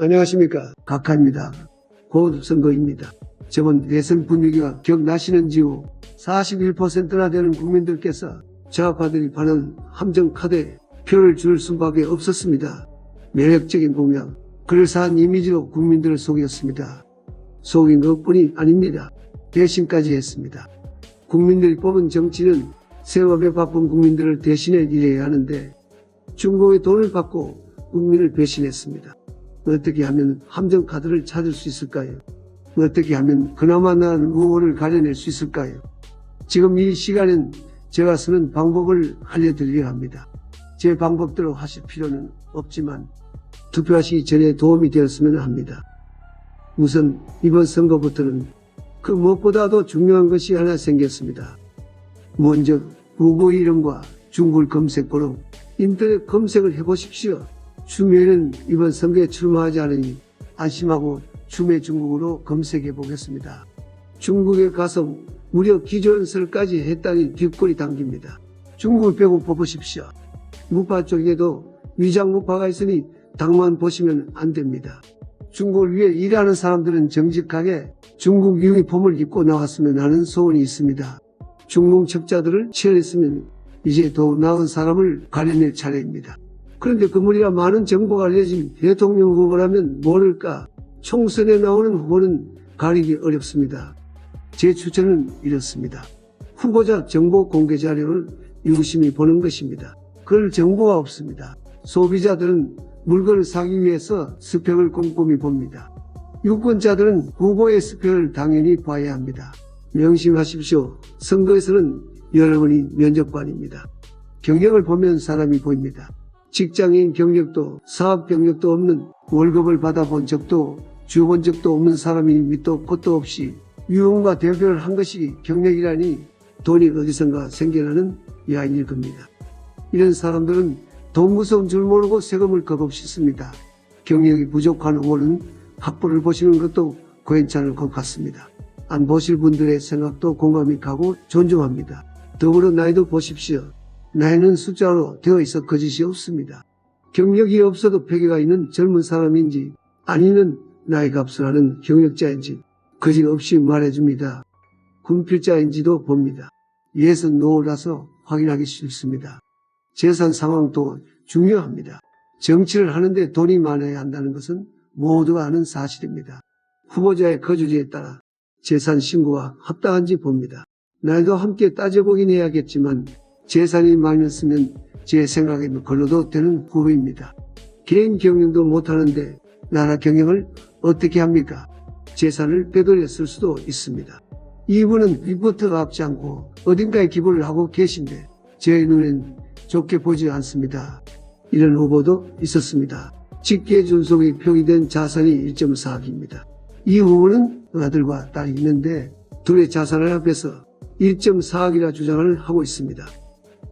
안녕하십니까. 각하입니다. 곧 선거입니다. 저번 대선 분위기가 기억나시는지요? 41%나 되는 국민들께서 좌파들이 파는 함정카드에 표를 줄 수밖에 없었습니다. 매력적인 공약, 그럴싸한 이미지로 국민들을 속였습니다. 속인 것뿐이 아닙니다. 대신까지 했습니다. 국민들이 뽑은 정치는 세업에 바쁜 국민들을 대신해 일해야 하는데 중국의 돈을 받고 국민을 배신했습니다. 어떻게 하면 함정 카드를 찾을 수 있을까요? 어떻게 하면 그나마 나은 후보를 가려낼 수 있을까요? 지금 이 시간엔 제가 쓰는 방법을 알려드리려 합니다. 제 방법대로 하실 필요는 없지만 투표하시기 전에 도움이 되었으면 합니다. 우선 이번 선거부터는 그 무엇보다도 중요한 것이 하나 생겼습니다. 먼저 후보 이름과 중국 검색어로 인터넷 검색을 해보십시오. 추미애는 이번 선거에 출마하지 않으니 안심하고 추미애 중국으로 검색해 보겠습니다. 중국에 가서 무려 기조연설까지 했다니 뒷골이 당깁니다. 중국을 빼고 뽑으십시오. 무파 쪽에도 위장 무파가 있으니 당만 보시면 안 됩니다. 중국을 위해 일하는 사람들은 정직하게 중국 유니폼을 입고 나왔으면 하는 소원이 있습니다. 중국 첩자들을 치열했으면 이제 더 나은 사람을 가려낼 차례입니다. 그런데 그물이라 많은 정보가 알려진 대통령 후보라면 모를까 총선에 나오는 후보는 가리기 어렵습니다. 제 추천은 이렇습니다. 후보자 정보 공개 자료를 유심히 보는 것입니다. 그럴 정보가 없습니다. 소비자들은 물건을 사기 위해서 스펙을 꼼꼼히 봅니다. 유권자들은 후보의 스펙을 당연히 봐야 합니다. 명심하십시오. 선거에서는 여러분이 면접관입니다. 경력을 보면 사람이 보입니다. 직장인 경력도 사업 경력도 없는 월급을 받아본 적도 주어본 적도 없는 사람이 밑도 끝도 없이 유흥과 대표를 한 것이 경력이라니 돈이 어디선가 생겨나는 야인일 겁니다. 이런 사람들은 돈 무서운 줄 모르고 세금을 겁없이 씁니다. 경력이 부족한 후보는 학부를 보시는 것도 괜찮을 것 같습니다. 안 보실 분들의 생각도 공감이 가고 존중합니다. 더불어 나이도 보십시오. 나이는 숫자로 되어 있어 거짓이 없습니다. 경력이 없어도 패기가 있는 젊은 사람인지 아니면 나이 값을 하는 경력자인지 거짓 없이 말해줍니다. 군필자인지도 봅니다. 예선 노라서 확인하기 싫습니다. 재산 상황도 중요합니다. 정치를 하는데 돈이 많아야 한다는 것은 모두가 아는 사실입니다. 후보자의 거주지에 따라 재산 신고가 합당한지 봅니다. 나이도 함께 따져보긴 해야겠지만 재산이 많았으면 제 생각에는 걸러도 되는 후보입니다. 개인 경영도 못하는데 나라 경영을 어떻게 합니까? 재산을 빼돌려 쓸 수도 있습니다. 이분은 리포트가 앞지 않고 어딘가에 기부를 하고 계신데 제 눈엔 좋게 보지 않습니다. 이런 후보도 있었습니다. 직계 준속이 표기된 자산이 1.4억입니다. 이 후보는 아들과 딸이 있는데 둘의 자산을 합해서 1.4억이라 주장을 하고 있습니다.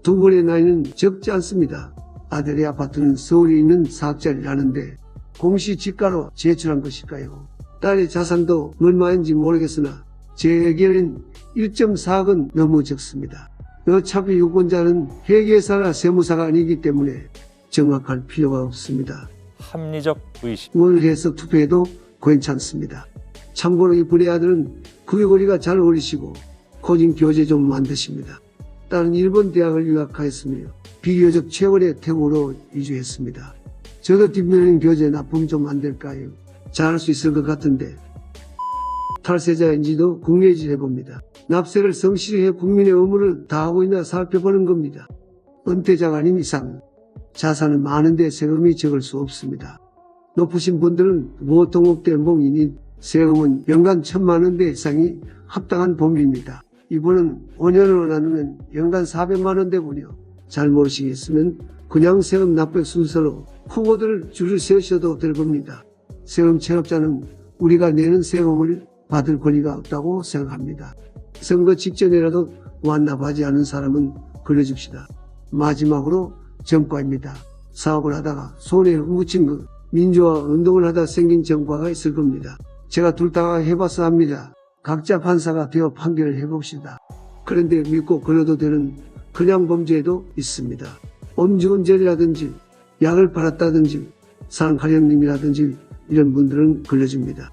두 분의 나이는 적지 않습니다. 아들의 아파트는 서울에 있는 사업자리라는데 공시 지가로 제출한 것일까요? 딸의 자산도 얼마인지 모르겠으나 제 의견은 1.4억은 너무 적습니다. 어차피 유권자는 회계사나 세무사가 아니기 때문에 정확할 필요가 없습니다. 합리적 의식, 뭘 해서 투표해도 괜찮습니다. 참고로 이분의 아들은 구역거리가 잘 어울리시고 코진 교재 좀 만드십니다. 딸은 일본 대학을 유학하였으며 비교적 최근에 태국으로 이주했습니다. 저도 뒷면인 교재 납품 좀 안 될까요? 잘할 수 있을 것 같은데 탈세자인지도 국내질 해봅니다. 납세를 성실히 해 국민의 의무를 다하고 있나 살펴보는 겁니다. 은퇴자가 아닌 이상 자산은 많은데 세금이 적을 수 없습니다. 높으신 분들은 보통업대 몽이니 세금은 연간 천만 원대 이상이 합당한 범위입니다. 이분은 5년으로 나누면 연간 400만 원대군요. 잘 모르시겠으면 그냥 세금 납부 순서로 후보들을 줄을 세우셔도 될 겁니다. 세금 체납자는 우리가 내는 세금을 받을 권리가 없다고 생각합니다. 선거 직전이라도 완납하지 않은 사람은 걸려줍시다. 마지막으로 정과입니다. 사업을 하다가 손에 묻힌 그 민주화 운동을 하다 생긴 정과가 있을 겁니다. 제가 둘 다 해봐서 합니다. 각자 판사가 되어 판결을 해봅시다. 그런데 믿고 걸려도 되는 그냥 범죄도 있습니다. 엄중은죄라든지 약을 팔았다든지 상가령님이라든지 이런 분들은 걸려줍니다.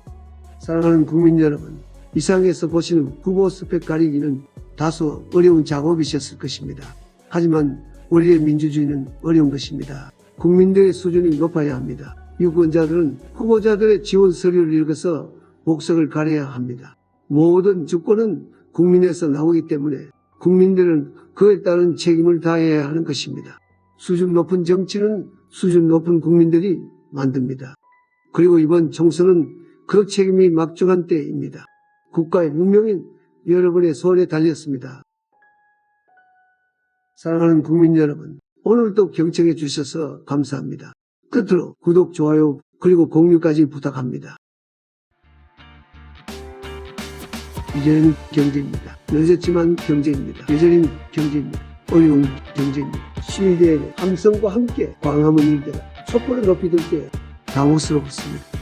사랑하는 국민 여러분, 이상에서 보시는 후보 스펙 가리기는 다소 어려운 작업이셨을 것입니다. 하지만 우리의 민주주의는 어려운 것입니다. 국민들의 수준이 높아야 합니다. 유권자들은 후보자들의 지원 서류를 읽어서 복석을 가려야 합니다. 모든 주권은 국민에서 나오기 때문에 국민들은 그에 따른 책임을 다해야 하는 것입니다. 수준 높은 정치는 수준 높은 국민들이 만듭니다. 그리고 이번 총선은 그 책임이 막중한 때입니다. 국가의 운명인 여러분의 손에 달렸습니다. 사랑하는 국민 여러분, 오늘도 경청해 주셔서 감사합니다. 끝으로 구독, 좋아요, 그리고 공유까지 부탁합니다. 이제는 경제입니다. 늦었지만 경제입니다. 예전인 경제입니다. 어려운 경제입니다. 시위대의 함성과 함께 광화문 일대가 촛불을 높이 들 때 당혹스럽습니다.